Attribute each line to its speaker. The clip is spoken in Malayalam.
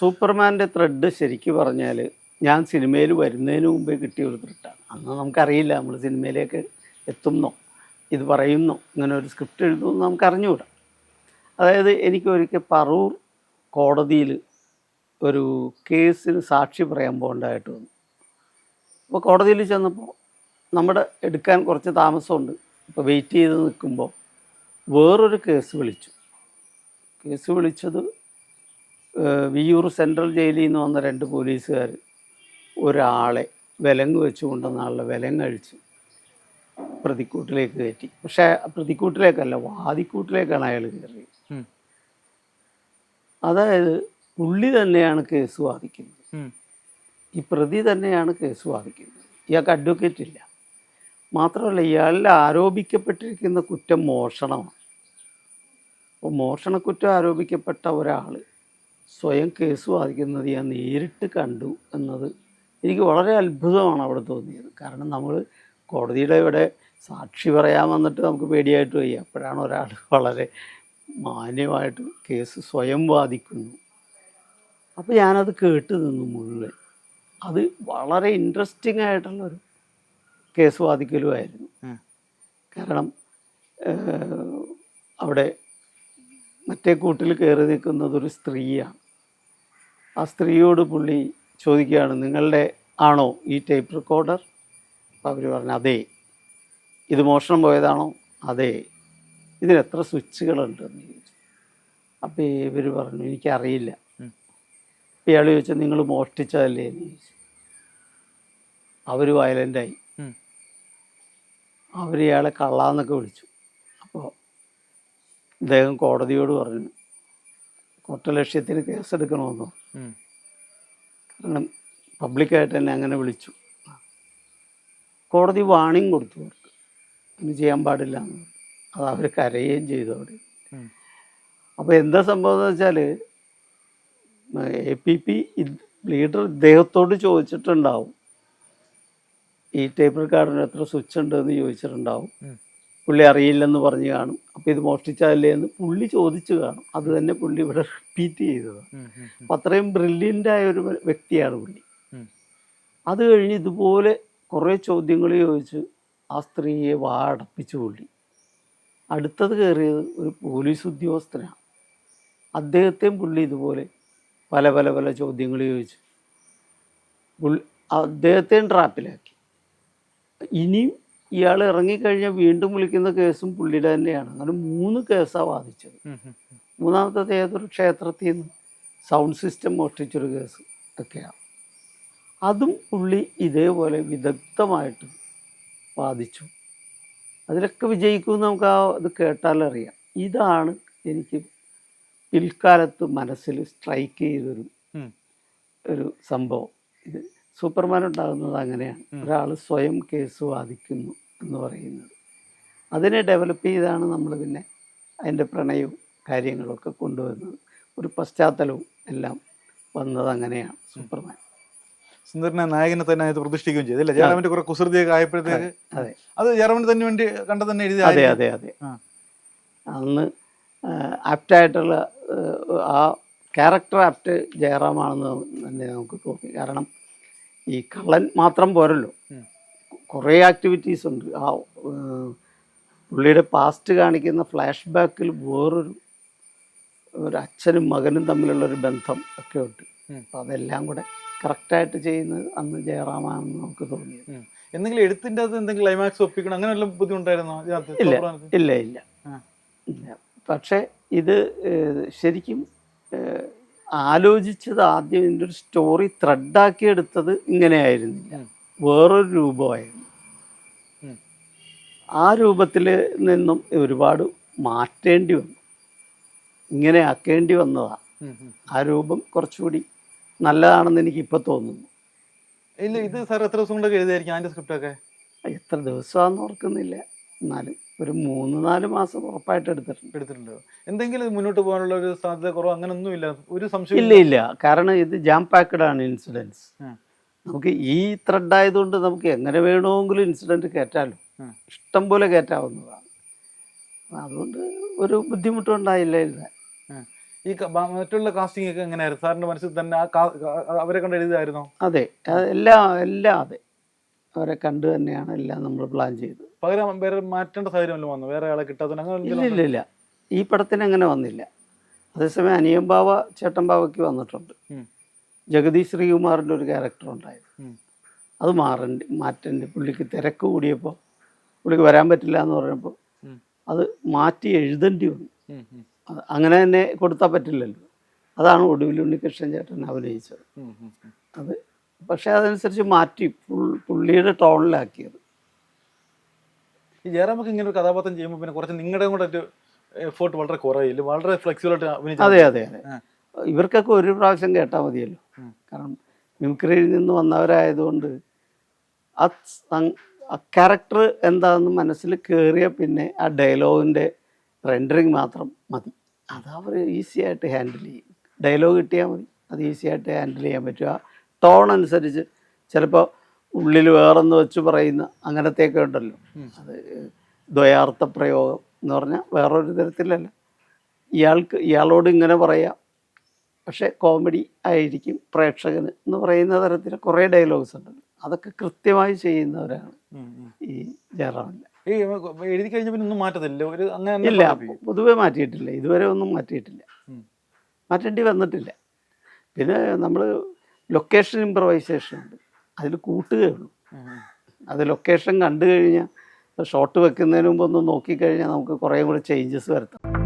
Speaker 1: സൂപ്പർമാന്റെ ത്രെഡ് ശരിക്കും പറഞ്ഞാൽ ഞാൻ സിനിമയിൽ വരുന്നതിന് മുമ്പേ കിട്ടിയ ഒരു ത്രെഡാണ് അന്ന് നമുക്കറിയില്ല നമ്മൾ സിനിമയിലേക്ക് എത്തുന്നോ ഇത് പറയുന്നു ഇങ്ങനെ ഒരു സ്ക്രിപ്റ്റ് എഴുതുമെന്ന് നമുക്ക് അറിഞ്ഞുകൂടാ അതായത് എനിക്ക് ഒരിക്കൽ പറൂർ കോടതിയിൽ ഒരു കേസിന് സാക്ഷി പറയാൻ പോകേണ്ടതായിട്ട് വന്നു. അപ്പോൾ കോടതിയിൽ ചെന്നപ്പോൾ നമ്മുടെ എടുക്കാൻ കുറച്ച് താമസമുണ്ട്. അപ്പോൾ വെയിറ്റ് ചെയ്ത് നിൽക്കുമ്പോൾ വേറൊരു കേസ് വിളിച്ചു. കേസ് വിളിച്ചത് ഏഹ് വിയ്യൂർ സെൻട്രൽ ജയിലിൽ നിന്ന് വന്ന രണ്ട് പോലീസുകാർ ഒരാളെ വിലങ്ങ് വെച്ച് കൊണ്ടുവന്ന വിലങ്ങ് വിലങ്ങഴിച്ച് പ്രതിക്കൂട്ടിലേക്ക് കയറ്റി. പക്ഷേ പ്രതിക്കൂട്ടിലേക്കല്ല വാദിക്കൂട്ടിലേക്കാണ് അയാൾ കയറിയത്. അതായത് പുള്ളി തന്നെയാണ് കേസ് വാദിക്കുന്നത്. ഈ പ്രതി തന്നെയാണ് കേസ് വാദിക്കുന്നത്. ഇയാൾക്ക് അഡ്വക്കേറ്റ് ഇല്ല. മാത്രമല്ല ഇയാളിൽ ആരോപിക്കപ്പെട്ടിരിക്കുന്ന കുറ്റം മോഷണമാണ്. അപ്പോൾ മോഷണക്കുറ്റം ആരോപിക്കപ്പെട്ട ഒരാൾ സ്വയം കേസ് വാദിക്കുന്നത് ഞാൻ നേരിട്ട് കണ്ടു എന്നത് എനിക്ക് വളരെ അത്ഭുതമാണ് അവിടെ തോന്നിയത്. കാരണം നമ്മൾ കോടതിയുടെ ഇവിടെ സാക്ഷി പറയാൻ വന്നിട്ട് നമുക്ക് പേടിയായിട്ട് വയ്യ. അപ്പോഴാണ് ഒരാൾ വളരെ മാന്യമായിട്ട് കേസ് സ്വയം വാദിക്കുന്നു. അപ്പോൾ ഞാനത് കേട്ട് നിന്നു മുഴുവൻ. അത് വളരെ ഇൻട്രസ്റ്റിംഗ് ആയിട്ടുള്ളൊരു കേസ് വാദിക്കലുമായിരുന്നു കാരണം അവിടെ മറ്റേ കൂട്ടിൽ കയറി നിൽക്കുന്നത് ഒരു സ്ത്രീയാണ്. ആ സ്ത്രീയോട് പുള്ളി ചോദിക്കുകയാണ് നിങ്ങളുടെ ആണോ ഈ ടേപ്പ് റെക്കോർഡർ അപ്പോൾ അവർ പറഞ്ഞു അതെ. ഇത് മോഷണം പോയതാണോ? അതെ. ഇതിന് എത്ര സ്വിച്ചുകളുണ്ടെന്ന് ചോദിച്ചു. അപ്പോൾ ഇവർ പറഞ്ഞു എനിക്കറിയില്ല.
Speaker 2: അപ്പം
Speaker 1: അപ്പോൾ ഇയാൾ ചോദിച്ചാൽ നിങ്ങൾ മോഷ്ടിച്ചതല്ലേ? എന്ന് ചോദിച്ചു. അവർ
Speaker 2: വയലന്റായി.
Speaker 1: അവർ ഇയാളെ കള്ളാന്നൊക്കെ വിളിച്ചു. അപ്പോൾ അദ്ദേഹം കോടതിയോട് പറഞ്ഞു കുറ്റലക്ഷ്യത്തിന് കേസെടുക്കണമെന്നോ. കാരണം പബ്ലിക്കായിട്ട് തന്നെ അങ്ങനെ വിളിച്ചു കോടതി വാണിംഗ് കൊടുത്തു അവർക്ക് അങ്ങനെ ചെയ്യാൻ പാടില്ല എന്ന്. അത് അവർ കരയുകയും ചെയ്തു അവിടെ. അപ്പോൾ എന്താ സംഭവം എന്ന് വെച്ചാൽ എ പി പി ലീഡർ ഇദ്ദേഹത്തോട് ചോദിച്ചിട്ടുണ്ടാവും ഈ ടേബിൾ കാർഡിന് എത്ര സ്വിച്ച് ഉണ്ട് എന്ന് ചോദിച്ചിട്ടുണ്ടാവും. പുള്ളി അറിയില്ലെന്ന് പറഞ്ഞു കാണും. അപ്പോൾ ഇത് മോഷ്ടിച്ചാലേ എന്ന് പുള്ളി ചോദിച്ചു കാണും. അത് തന്നെ പുള്ളി ഇവിടെ റിപ്പീറ്റ് ചെയ്തതാണ്.
Speaker 2: ഉം.
Speaker 1: അപ്പം അത്രയും ബ്രില്യന്റ് ആയ ഒരു വ്യക്തിയാണ് പുള്ളി. അത് കഴിഞ്ഞ് ഇതുപോലെ കുറേ ചോദ്യങ്ങൾ ചോദിച്ച് ആ സ്ത്രീയെ വാടപ്പിച്ചു പുള്ളി. അടുത്തത് കയറിയത് ഒരു പോലീസ് ഉദ്യോഗസ്ഥനാണ്. അദ്ദേഹത്തെയും പുള്ളി ഇതുപോലെ പല പല പല ചോദ്യങ്ങൾ ചോദിച്ചു പുള്ളി അദ്ദേഹത്തെയും ട്രാപ്പിലാക്കി ഇനിയും ഇയാൾ ഇറങ്ങിക്കഴിഞ്ഞാൽ വീണ്ടും വിളിക്കുന്ന കേസും പുള്ളിയുടെ തന്നെയാണ്. അങ്ങനെ മൂന്ന് കേസാണ് വാദിച്ചത്. മൂന്നാമത്തത് ഏതൊരു ക്ഷേത്രത്തിൽ നിന്ന് സൗണ്ട് സിസ്റ്റം മോഷ്ടിച്ചൊരു കേസ് ഒക്കെയാണ്. അതും പുള്ളി ഇതേപോലെ വിദഗ്ധമായിട്ട് വാദിച്ചു അതിലൊക്കെ വിജയിക്കുമെന്ന് നമുക്ക് ആ ഇത് കേട്ടാലറിയാം ഇതാണ് എനിക്ക് പിൽക്കാലത്ത് മനസ്സിൽ സ്ട്രൈക്ക് ചെയ്തൊരു ഒരു സംഭവം. ഇത് സൂപ്പർമാൻ ഉണ്ടാകുന്നത് അങ്ങനെയാണ് ഒരാൾ സ്വയം കേസ് വാദിക്കുന്നു എന്ന് പറയുന്നത്. അതിനെ ഡെവലപ്പ് ചെയ്താണ് നമ്മൾ പിന്നെ അതിന്റെ പ്രണയവും കാര്യങ്ങളൊക്കെ കൊണ്ടുവന്നത് ഒരു പശ്ചാത്തലവും എല്ലാം വന്നത് അങ്ങനെയാണ് സൂപ്പർമാൻ.
Speaker 2: സുന്ദരനെ നായകനെ തന്നെ അതിനകത്ത് പ്രതിഷ്ഠിക്കുകയും ചെയ്തു. അല്ലേ? ജയറാമിന്റെ കുറെ കുസൃതിയൊക്കെ ആയപ്പോഴത്തേക്ക്
Speaker 1: അതെ
Speaker 2: അത്. ജയറാമിന് തന്നെ വേണ്ടി കണ്ട തന്നെ എഴുതി
Speaker 1: അതെ അതെ അതെ. അന്ന് ആപ്റ്റായിട്ടുള്ള ആ ക്യാരക്ടർ ആപ്റ്റ് ജയറാമാണെന്ന് തന്നെ നമുക്ക് തോന്നി. കാരണം ഈ കള്ളൻ മാത്രം പോരല്ലോ. കുറേ ആക്ടിവിറ്റീസ് ഉണ്ട്. ആ പുള്ളിയുടെ പാസ്റ്റ് കാണിക്കുന്ന ഫ്ലാഷ് ബാക്കിൽ വേറൊരു ഒരു അച്ഛനും മകനും തമ്മിലുള്ള ഒരു ബന്ധം ഒക്കെ ഉണ്ട്. അപ്പം അതെല്ലാം കൂടെ കറക്റ്റായിട്ട് ചെയ്യുന്നത് അന്ന് ജയറാമാണെന്ന് നമുക്ക് തോന്നിയത്.
Speaker 2: എന്തെങ്കിലും എഴുത്തിന്റെ അത് എന്തെങ്കിലും ക്ലൈമാക്സ് ഒപ്പിക്കണം അങ്ങനെ വല്ല ബുദ്ധിമുട്ടായിരുന്നോ?
Speaker 1: ഇല്ല. ഇല്ല ഇല്ല. ഇല്ല. പക്ഷേ ഇത് ശരിക്കും ആലോചിച്ചത് ആദ്യം ഇതിന്റെ ഒരു സ്റ്റോറി ത്രെഡാക്കി എടുത്തത് ഇങ്ങനെയായിരുന്നില്ല.
Speaker 2: വേറൊരു
Speaker 1: രൂപമായിരുന്നു. ആ രൂപത്തിൽ നിന്നും ഒരുപാട് മാറ്റേണ്ടി വന്നു. ഇങ്ങനെ ആക്കേണ്ടി വന്നതാണ്. ആ രൂപം കുറച്ചുകൂടി നല്ലതാണെന്ന് എനിക്ക് ഇപ്പൊ തോന്നുന്നു.
Speaker 2: ഇല്ല ഇത് സാർ എത്ര ദിവസം കൊണ്ടൊക്കെ എഴുതിയായിരിക്കും? അതിന്റെ സ്ക്രിപ്റ്റ് ഒക്കെ
Speaker 1: എത്ര ദിവസമാണെന്ന് ഓർക്കുന്നില്ല. എന്നാലും ഒരു മൂന്ന് നാല് മാസം ഉറപ്പായിട്ട് എടുത്തിട്ടുണ്ട്.
Speaker 2: എടുത്തിട്ടുണ്ട്. എന്തെങ്കിലും മുന്നോട്ട് പോകാനുള്ള ഒരു സാധ്യത കുറവ്? അങ്ങനെ ഒന്നുമില്ല ഒരു സംശയം
Speaker 1: ഇല്ല ഇല്ല. കാരണം ഇത് ജാം പാക്കഡ് ആണ് ഇൻസിഡൻസ്. നമുക്ക് ഈ ത്രെഡ് ആയതുകൊണ്ട് നമുക്ക് എങ്ങനെ വേണമെങ്കിലും ഇൻസിഡന്റ് കയറ്റാമല്ലോ ഇഷ്ടം പോലെ കയറ്റാവുന്നതാണ് അതുകൊണ്ട് ഒരു ബുദ്ധിമുട്ടുണ്ടായില്ല എഴുതാൻ
Speaker 2: ഈ മറ്റുള്ള കാസ്റ്റിംഗ് ഒക്കെ എങ്ങനെയായിരുന്നു? സാറിന്റെ മനസ്സിൽ തന്നെ ആ അവരെ കണ്ട് എഴുതിയതായിരുന്നോ?
Speaker 1: അതെ. എല്ലാം എല്ലാം അതെ. അവരെ കണ്ടു തന്നെയാണ് എല്ലാം നമ്മൾ പ്ലാൻ ചെയ്തത്.
Speaker 2: പകരം വേറെ മാറ്റേണ്ട സാഹചര്യം വന്നു. വേറെ ആളെ കിട്ടാത്തതിന് അങ്ങനെ
Speaker 1: ഇല്ല ഇല്ല ഇല്ല. ഈ പടത്തിന് അങ്ങനെ വന്നില്ല. അതേസമയം അനിയൻ ബാവ ചേട്ടൻ ബാവയ്ക്ക് വന്നിട്ടുണ്ട്. ജഗദീഷ് ശ്രീകുമാറിന്റെ ഒരു ക്യാരക്ടർ ഉണ്ടായത്. അത് മാറേണ്ടി മാറ്റേണ്ടി പുള്ളിക്ക് തിരക്ക് കൂടിയപ്പോൾ പുള്ളിക്ക് വരാൻ പറ്റില്ല എന്ന് പറഞ്ഞപ്പോൾ അത് മാറ്റി എഴുതേണ്ടി വന്നു. അങ്ങനെ തന്നെ കൊടുത്താൽ പറ്റില്ലല്ലോ. അതാണ് ഒടുവിൽ ഉണ്ണികൃഷ്ണൻ ചേട്ടൻ അഭിനയിച്ചത്. അത് പക്ഷേ അതനുസരിച്ച് മാറ്റി പുള്ളിയുടെ ടോണിലാക്കിയത്
Speaker 2: ഈ ജയറാമൊക്കെ ഇങ്ങനെ ഒരു കഥാപാത്രം ചെയ്യുമ്പോൾ പിന്നെ കുറച്ച് നിങ്ങളുടെ കൂടെ ഒരു എഫേർട്ട് വളരെ കുറയില്ല വളരെ ഫ്ലെക്സിബിൾ ആയിട്ട് അഭിനയിച്ചു
Speaker 1: അതെ അതെ അതെ. ഇവർക്കൊക്കെ ഒരു പ്രാവശ്യം കേട്ടാൽ മതിയല്ലോ. കാരണം മിമിക്രിയിൽ നിന്ന് വന്നവരായതുകൊണ്ട് ആ ആ ക്യാരക്ടർ എന്താണെന്ന് മനസ്സിൽ കയറിയ പിന്നെ ആ ഡയലോഗിന്റെ റെൻഡറിങ് മാത്രം മതി. അത് അവർ ഈസി ആയിട്ട് ഹാൻഡിൽ ചെയ്യും. ഡയലോഗ് കിട്ടിയാൽ മതി. അത് ഈസി ആയിട്ട് ഹാൻഡിൽ ചെയ്യാൻ പറ്റും. ആ ടോൺ അനുസരിച്ച് ചിലപ്പോൾ ഉള്ളിൽ വേറെന്ന് വെച്ച് പറയുന്ന അങ്ങനത്തെയൊക്കെ ഉണ്ടല്ലോ. അത് ദ്വയാർത്ഥ പ്രയോഗം എന്ന് പറഞ്ഞാൽ വേറൊരു തരത്തിലല്ല. ഇയാൾക്ക് ഇയാളോട് ഇങ്ങനെ പറയാം. പക്ഷേ കോമഡി ആയിരിക്കും പ്രേക്ഷകന് എന്ന് പറയുന്ന തരത്തിൽ കുറേ ഡയലോഗ്സ് ഉണ്ടല്ലോ അതൊക്കെ കൃത്യമായി ചെയ്യുന്നവരാണ്. ഈ ജയറാമില്ല
Speaker 2: ഈ എഴുതി കഴിഞ്ഞ പിന്നെ ഒന്നും മാറ്റത്തില്ല. ഒരു അങ്ങനെ
Speaker 1: ഇല്ല പൊതുവെ മാറ്റിയിട്ടില്ല. ഇതുവരെ ഒന്നും മാറ്റിയിട്ടില്ല. മാറ്റേണ്ടി വന്നിട്ടില്ല. പിന്നെ നമ്മൾ ലൊക്കേഷൻ ഇമ്പ്രവൈസേഷൻ ഉണ്ട്. അതിൽ കൂട്ടുകയുള്ളൂ. അത് ലൊക്കേഷൻ കണ്ടു കഴിഞ്ഞാൽ ഷോട്ട് വെക്കുന്നതിന് മുമ്പ് ഒന്ന് നോക്കിക്കഴിഞ്ഞാൽ നമുക്ക് കുറേ കൂടെ ചേഞ്ചസ് വരുത്താം